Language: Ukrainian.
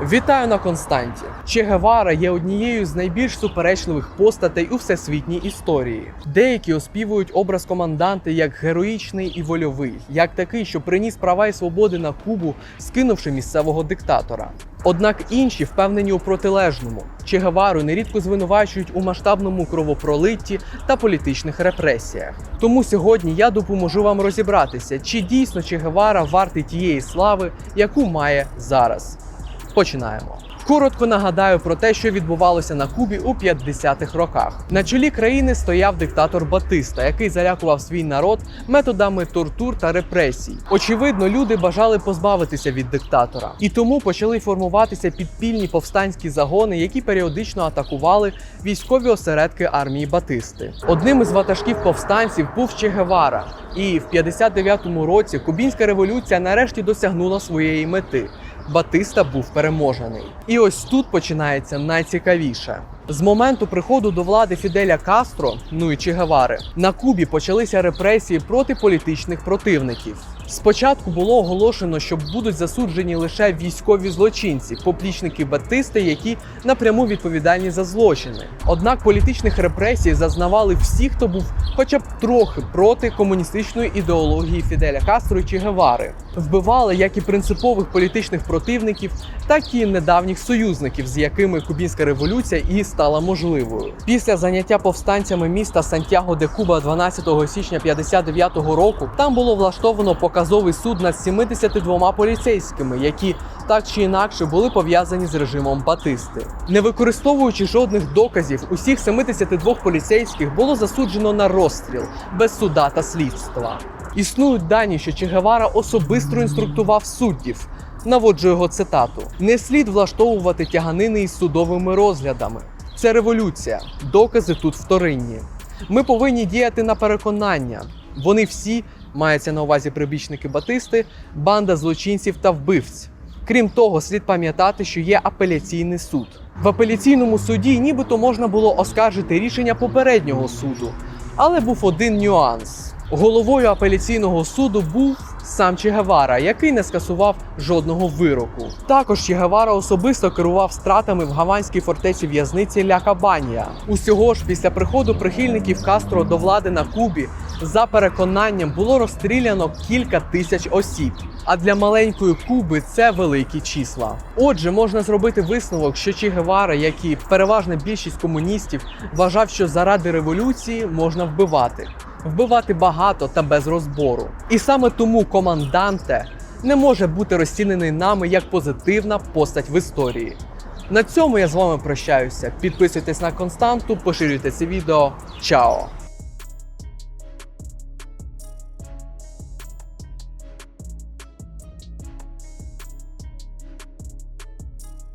Вітаю на Константі. Че Гевара є однією з найбільш суперечливих постатей у всесвітній історії. Деякі оспівують образ команданта як героїчний і вольовий, як такий, що приніс права і свободи на Кубу, скинувши місцевого диктатора. Однак інші впевнені у протилежному. Че Гевару нерідко звинувачують у масштабному кровопролитті та політичних репресіях. Тому сьогодні я допоможу вам розібратися, чи дійсно Че Гевара вартий тієї слави, яку має зараз. Починаємо. Коротко нагадаю про те, що відбувалося на Кубі у 50-х роках. На чолі країни стояв диктатор Батиста, який залякував свій народ методами тортур та репресій. Очевидно, люди бажали позбавитися від диктатора, і тому почали формуватися підпільні повстанські загони, які періодично атакували військові осередки армії Батисти. Одним із ватажків повстанців був Че Гевара, і в 59-му році Кубінська революція нарешті досягнула своєї мети. Батиста був переможений. І ось тут починається найцікавіше. З моменту приходу до влади Фіделя Кастро, ну і Че Гевари, на Кубі почалися репресії проти політичних противників. Спочатку було оголошено, що будуть засуджені лише військові злочинці, поплічники Батисти, які напряму відповідальні за злочини. Однак політичних репресій зазнавали всі, хто був хоча б трохи проти комуністичної ідеології Фіделя Кастро Че Гевари. Вбивали як і принципових політичних противників, так і недавніх союзників, з якими кубінська революція і стала можливою. Після заняття повстанцями міста Сантьяго де Куба 12 січня 59-го року там було влаштовано показовий суд над 72 поліцейськими, які так чи інакше були пов'язані з режимом Батисти. Не використовуючи жодних доказів, усіх 72 поліцейських було засуджено на розстріл без суда та слідства. Існують дані, що Че Гевара особисто інструктував суддів. Наводжу його цитату: не слід влаштовувати тяганини із судовими розглядами. Це революція. Докази тут вторинні. Ми повинні діяти на переконання. Вони всі мається на увазі прибічники Батисти, банда злочинців та вбивць. Крім того, слід пам'ятати, що є апеляційний суд. В апеляційному суді нібито можна було оскаржити рішення попереднього суду, але був один нюанс. Головою апеляційного суду був сам Че Гевара, який не скасував жодного вироку. Також Че Гевара особисто керував стратами в гаванській фортеці в'язниці Ля Кабанія. Усього ж після приходу прихильників Кастро до влади на Кубі за переконанням було розстріляно кілька тисяч осіб. А для маленької Куби це великі числа. Отже, можна зробити висновок, що Че Гевара, як і переважна більшість комуністів, вважав, що заради революції можна вбивати вбивати багато та без розбору. І саме тому команданте не може бути розцінений нами як позитивна постать в історії. На цьому я з вами прощаюся. Підписуйтесь на константу, поширюйте це відео. Чао!